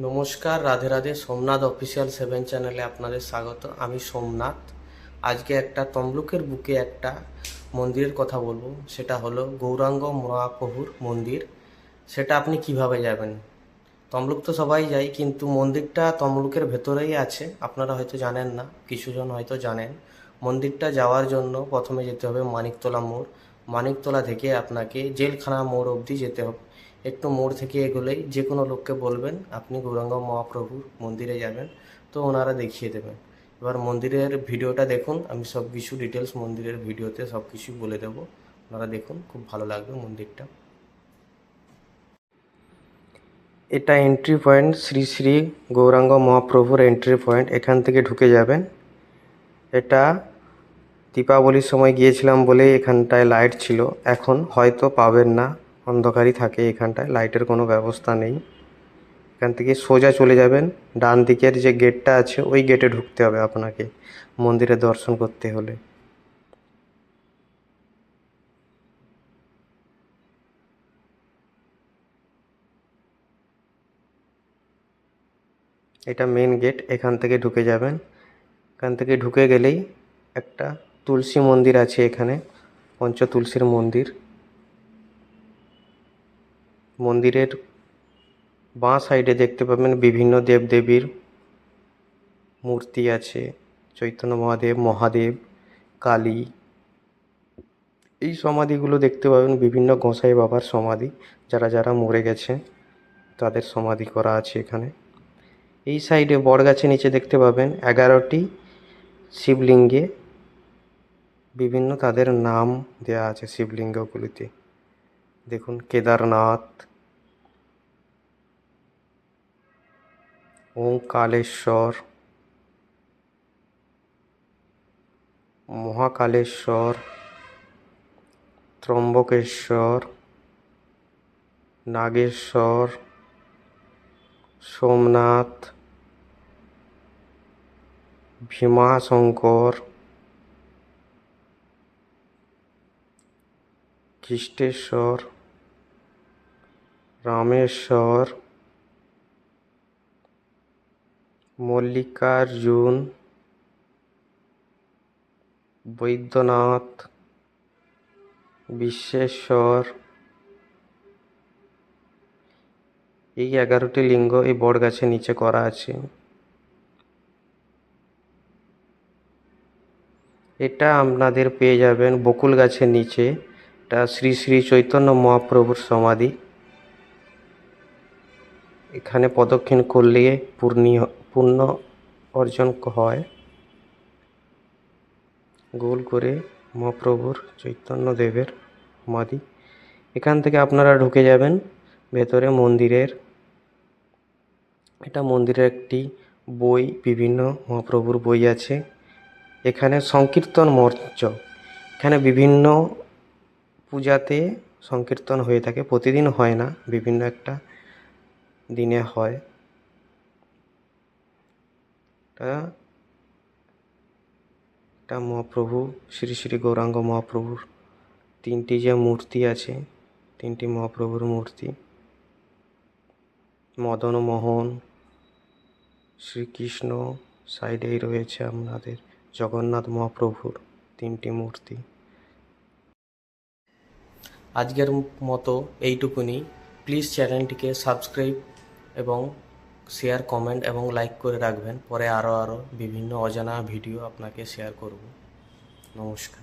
নমস্কার, Radhe Radhe. Somnath official seven চ্যানেলে আপনাদের স্বাগত। আমি সোমনাথ। আজকে একটা তমলুকের বুকে একটা মন্দিরের কথা বলব। সেটা হলো গৌরাঙ্গ মহাপ্রভুর মন্দির। সেটা আপনি কীভাবে যাবেন? তমলুক তো সবাই যায়, কিন্তু মন্দিরটা তমলুকের ভেতরেই আছে। আপনারা হয়তো জানেন না, কিছুজন হয়তো জানেন। মন্দিরটা যাওয়ার জন্য প্রথমে যেতে হবে মানিকতলা মোড়। মানিকতলা থেকে আপনাকে জেলখানা মোড় অবধি যেতে হবে। একটু মোড় থেকে এগোলেই যে কোনো লোককে বলবেন, আপনি গৌরাঙ্গ মহাপ্রভুর মন্দিরে যাবেন। তো ওনারা দেখিয়ে দেবেন। এবার মন্দিরের ভিডিওটা দেখুন, আমি সব কিছু ডিটেলস মন্দিরের ভিডিওতে সব কিছু বলে দেবো। ওনারা দেখুন, খুব ভালো লাগবে মন্দিরটা। এটা এন্ট্রি পয়েন্ট শ্রী শ্রী গৌরাঙ্গ মহাপ্রভুর এন্ট্রি পয়েন্ট এখান থেকে ঢুকে যাবেন। এটা দীপাবলির সময় গিয়েছিলাম বলে এখানটায় লাইট ছিল, এখন হয়তো পাবেন না। অন্ধকারই থাকে এখানটায়, লাইটের কোনো ব্যবস্থা নেই। এখান থেকে সোজা চলে যাবেন, ডান দিকের যে গেটটা আছে, ওই গেটে ঢুকতে হবে আপনাকে মন্দিরে দর্শন করতে হলে। এটা মেন গেট এখান থেকে ঢুকে যাবেন। এখান থেকে ঢুকে গেলেই একটা তুলসী মন্দির আছে এখানে পঞ্চ তুলসীর মন্দির। মন্দিরের বাঁ সাইডে দেখতে পাবেন বিভিন্ন দেবদেবীর মূর্তি আছে। চৈতন্য মহাদেব মহাদেব, কালী। এই সমাধিগুলো দেখতে পাবেন বিভিন্ন গোঁসাই বাবার সমাধি। যারা যারা মরে গেছে, তাদের সমাধি করা আছে এখানে। এই সাইডে বটগাছের নিচে দেখতে পাবেন এগারোটি শিবলিঙ্গে। বিভিন্ন তাদের নাম দেওয়া আছে শিবলিঙ্গগুলিতে। দেখুন কেদারনাথ। ওঙ্কালেশ্বর। মহাকালেশ্বর। ত্রম্বকেশ্বর। নাগেশ্বর। সোমনাথ। ভীমাশঙ্কর। খ্রিস্টেশ্বর রামেশ্বর, মল্লিকার্জুন, বৈদ্যনাথ, বিশ্বেশ্বর। এই এগারোটি লিঙ্গ এই বটগাছের নিচে করা আছে। এটা আপনাদের পেয়ে যাবেন বকুল গাছের নিচে। এটা শ্রী শ্রী চৈতন্য মহাপ্রভুর সমাধি। এখানে প্রদক্ষিণ করলে পূর্ণি পুণ্য অর্জন হয়। গোল করে মহাপ্রভুর চৈতন্য দেবের সমাধি। এখান থেকে আপনারা ঢুকে যাবেন ভেতরে মন্দিরের। এটা মন্দিরের একটি বই, বিভিন্ন মহাপ্রভুর বই আছে। এখানে সংকীর্তন মঞ্চ। এখানে বিভিন্ন পূজাতে সংকীর্তন হয়ে থাকে। প্রতিদিন হয় না, বিভিন্ন একটা দিনে হয়। এটা এটা মহাপ্রভু, শ্রী শ্রী গৌরাঙ্গ মহাপ্রভুর তিনটি যে মূর্তি আছে, তিনটি মহাপ্রভুর মূর্তি, মদন, মোহন, শ্রীকৃষ্ণ সাইডেই রয়েছে আপনাদের জগন্নাথ মহাপ্রভুর তিনটি মূর্তি। আজকের মতো এইটুকুনি। প্লিজ চ্যানেলটিকে সাবস্ক্রাইব এবং শেয়ার কমেন্ট এবং লাইক করে রাখবেন। পরে আরও আরও বিভিন্ন অজানা ভিডিও আপনাকে শেয়ার করব। নমস্কার।